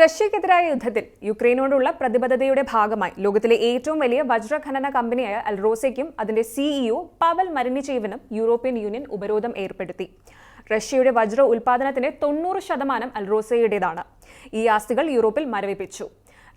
റഷ്യക്കെതിരായ യുദ്ധത്തിൽ യുക്രൈനോടുള്ള പ്രതിബദ്ധതയുടെ ഭാഗമായി ലോകത്തിലെ ഏറ്റവും വലിയ വജ്രഖനന കമ്പനിയായ അൽറോസയ്ക്കും അതിന്റെ സിഇഒ പവൽ മരിനിച്ചേവിനും യൂറോപ്യൻ യൂണിയൻ ഉപരോധം ഏർപ്പെടുത്തി. റഷ്യയുടെ വജ്ര ഉൽപാദനത്തിന്റെ തൊണ്ണൂറ് ശതമാനം അൽറോസയുടേതാണ്. ഈ ആസ്തികൾ യൂറോപ്പിൽ മരവിപ്പിച്ചു.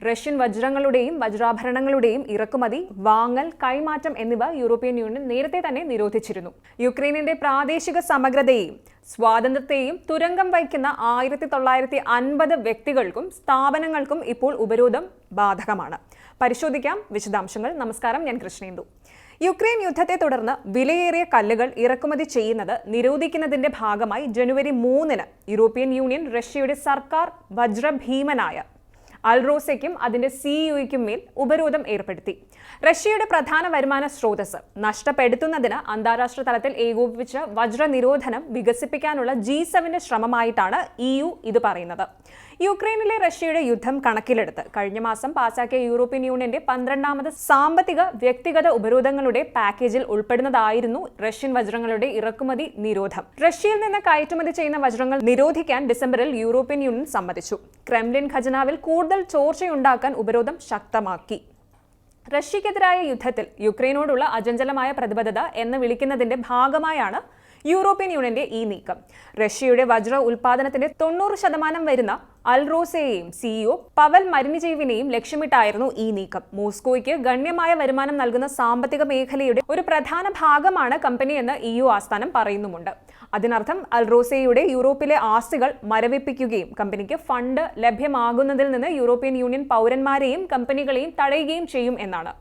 റഷ്യൻ വജ്രങ്ങളുടെയും വജ്രാഭരണങ്ങളുടെയും ഇറക്കുമതി വാങ്ങൽ കൈമാറ്റം എന്നിവ യൂറോപ്യൻ യൂണിയൻ നേരത്തെ തന്നെ നിരോധിച്ചിരുന്നു. യുക്രൈനിന്റെ പ്രാദേശിക സമഗ്രതയെയും സ്വാതന്ത്ര്യത്തെയും തുരങ്കം വയ്ക്കുന്ന ആയിരത്തി തൊള്ളായിരത്തി അൻപത് വ്യക്തികൾക്കും സ്ഥാപനങ്ങൾക്കും ഇപ്പോൾ ഉപരോധം ബാധകമാണ്. പരിശോധിക്കാം വിശദാംശങ്ങൾ. നമസ്കാരം ഞാൻ കൃഷ്ണേന്ദു. യുക്രൈൻ യുദ്ധത്തെ തുടർന്ന് വിലയേറിയ കല്ലുകൾ ഇറക്കുമതി ചെയ്യുന്നത് നിരോധിക്കുന്നതിന്റെ ഭാഗമായി ജനുവരി മൂന്നിന് യൂറോപ്യൻ യൂണിയൻ റഷ്യയുടെ സർക്കാർ വജ്രഭീമനായ അൽറോസയ്ക്കും അതിന്റെ സിഇഒയ്ക്കും മേൽ ഉപരോധം ഏർപ്പെടുത്തി. റഷ്യയുടെ പ്രധാന വരുമാന സ്രോതസ് നഷ്ടപ്പെടുത്തുന്നതിന് അന്താരാഷ്ട്ര തലത്തിൽ ഏകോപിപ്പിച്ച വജ്ര നിരോധനം വികസിപ്പിക്കാനുള്ള ജി സെവന്റെ ശ്രമമായിട്ടാണ് ഇ യു ഇത് പറയുന്നത്. യുക്രൈനിലെ റഷ്യയുടെ യുദ്ധം കണക്കിലെടുത്ത് കഴിഞ്ഞ മാസം പാസാക്കിയ യൂറോപ്യൻ യൂണിയന്റെ പന്ത്രണ്ടാമത് സാമ്പത്തിക വ്യക്തിഗത ഉപരോധങ്ങളുടെ പാക്കേജിൽ ഉൾപ്പെടുന്നതായിരുന്നു റഷ്യൻ വജ്രങ്ങളുടെ ഇറക്കുമതി നിരോധം. റഷ്യയിൽ നിന്ന് കയറ്റുമതി ചെയ്യുന്ന വജ്രങ്ങൾ നിരോധിക്കാൻ ഡിസംബറിൽ യൂറോപ്യൻ യൂണിയൻ സമ്മതിച്ചു. ക്രെംലിൻ ഖജനാവിൽ കൂടുതൽ ചോർച്ചയുണ്ടാക്കാൻ ഉപരോധം ശക്തമാക്കി. റഷ്യക്കെതിരായ യുദ്ധത്തിൽ യുക്രൈനോടുള്ള അചഞ്ചലമായ പ്രതിബദ്ധത എന്ന് വിളിക്കുന്നതിന്റെ ഭാഗമായാണ് യൂറോപ്യൻ യൂണിയന്റെ ഈ നീക്കം. റഷ്യയുടെ വജ്ര ഉൽപാദനത്തിന്റെ തൊണ്ണൂറ് ശതമാനം വരുന്ന അൽറോസയെയും സിഇഒ പവൽ മരിനിജീവിനെയും ലക്ഷ്യമിട്ടായിരുന്നു ഈ നീക്കം. മോസ്കോയ്ക്ക് ഗണ്യമായ വരുമാനം നൽകുന്ന സാമ്പത്തിക മേഖലയുടെ ഒരു പ്രധാന ഭാഗമാണ് കമ്പനി എന്ന് ഇ യു ആസ്ഥാനം പറയുന്നുമുണ്ട്. അതിനർത്ഥം അൽറോസയുടെ യൂറോപ്പിലെ ആസ്തികൾ മരവിപ്പിക്കുകയും കമ്പനിക്ക് ഫണ്ട് ലഭ്യമാകുന്നതിൽ നിന്ന് യൂറോപ്യൻ യൂണിയൻ പൗരന്മാരെയും കമ്പനികളെയും തടയുകയും ചെയ്യും എന്നാണ്.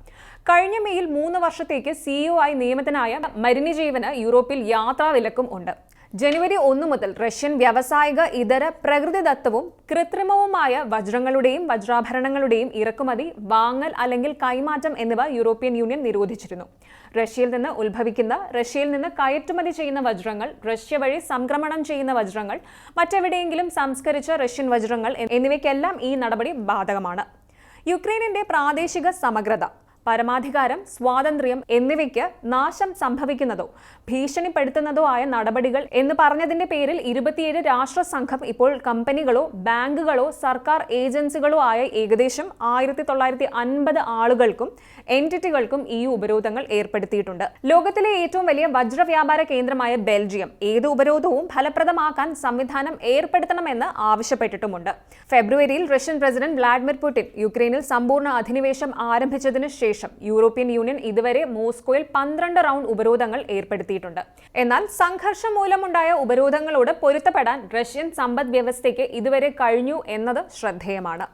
കഴിഞ്ഞ മെയിൽ മൂന്ന് വർഷത്തേക്ക് സിഇഒ ആയി നിയമിതനായ മരിനിജീവന് യൂറോപ്പിൽ യാത്രാ വിലക്കും ഉണ്ട്. ജനുവരി ഒന്ന് മുതൽ റഷ്യൻ വ്യാവസായിക ഇതര പ്രകൃതിദത്തവും കൃത്രിമവുമായ വജ്രങ്ങളുടെയും വജ്രാഭരണങ്ങളുടെയും ഇറക്കുമതി വാങ്ങൽ അല്ലെങ്കിൽ കൈമാറ്റം എന്നിവ യൂറോപ്യൻ യൂണിയൻ നിരോധിച്ചിരുന്നു. റഷ്യയിൽ നിന്ന് ഉത്ഭവിക്കുന്ന റഷ്യയിൽ നിന്ന് കയറ്റുമതി ചെയ്യുന്ന വജ്രങ്ങൾ റഷ്യ വഴി സംക്രമണം ചെയ്യുന്ന വജ്രങ്ങൾ മറ്റെവിടെയെങ്കിലും സംസ്കരിച്ച റഷ്യൻ വജ്രങ്ങൾ എന്നിവയ്ക്കെല്ലാം ഈ നടപടി ബാധകമാണ്. യുക്രൈനിന്റെ പ്രാദേശിക സമഗ്രത പരമാധികാരം സ്വാതന്ത്ര്യം എന്നിവയ്ക്ക് നാശം സംഭവിക്കുന്നതോ ഭീഷണിപ്പെടുത്തുന്നതോ ആയ നടപടികൾ എന്ന് പറഞ്ഞതിന്റെ പേരിൽ ഇരുപത്തിയേഴ് രാഷ്ട്ര സംഘം ഇപ്പോൾ കമ്പനികളോ ബാങ്കുകളോ സർക്കാർ ഏജൻസികളോ ആയ ഏകദേശം ആയിരത്തി തൊള്ളായിരത്തി അൻപത് ആളുകൾക്കും എന്റിറ്റികൾക്കും ഈ ഉപരോധങ്ങൾ ഏർപ്പെടുത്തിയിട്ടുണ്ട്. ലോകത്തിലെ ഏറ്റവും വലിയ വജ്ര വ്യാപാര കേന്ദ്രമായ ബെൽജിയം ഏത് ഉപരോധവും ഫലപ്രദമാക്കാൻ സംവിധാനം ഏർപ്പെടുത്തണമെന്ന് ആവശ്യപ്പെട്ടിട്ടുമുണ്ട്. ഫെബ്രുവരിയിൽ റഷ്യൻ പ്രസിഡന്റ് വ്ളാഡിമിർ പുടിൻ യുക്രൈനിൽ സമ്പൂർണ അധിനിവേശം ആരംഭിച്ചതിന് ശേഷം യൂറോപ്യൻ യൂണിയൻ ഇതുവരെ മോസ്കോയിൽ പന്ത്രണ്ട് റൗണ്ട് ഉപരോധങ്ങൾ ഏർപ്പെടുത്തിയിട്ടുണ്ട്. എന്നാൽ സംഘർഷം മൂലമുണ്ടായ ഉപരോധങ്ങളോട് പൊരുത്തപ്പെടാൻ റഷ്യൻ സമ്പദ് വ്യവസ്ഥയ്ക്ക് ഇതുവരെ കഴിഞ്ഞു എന്നത് ശ്രദ്ധേയമാണ്.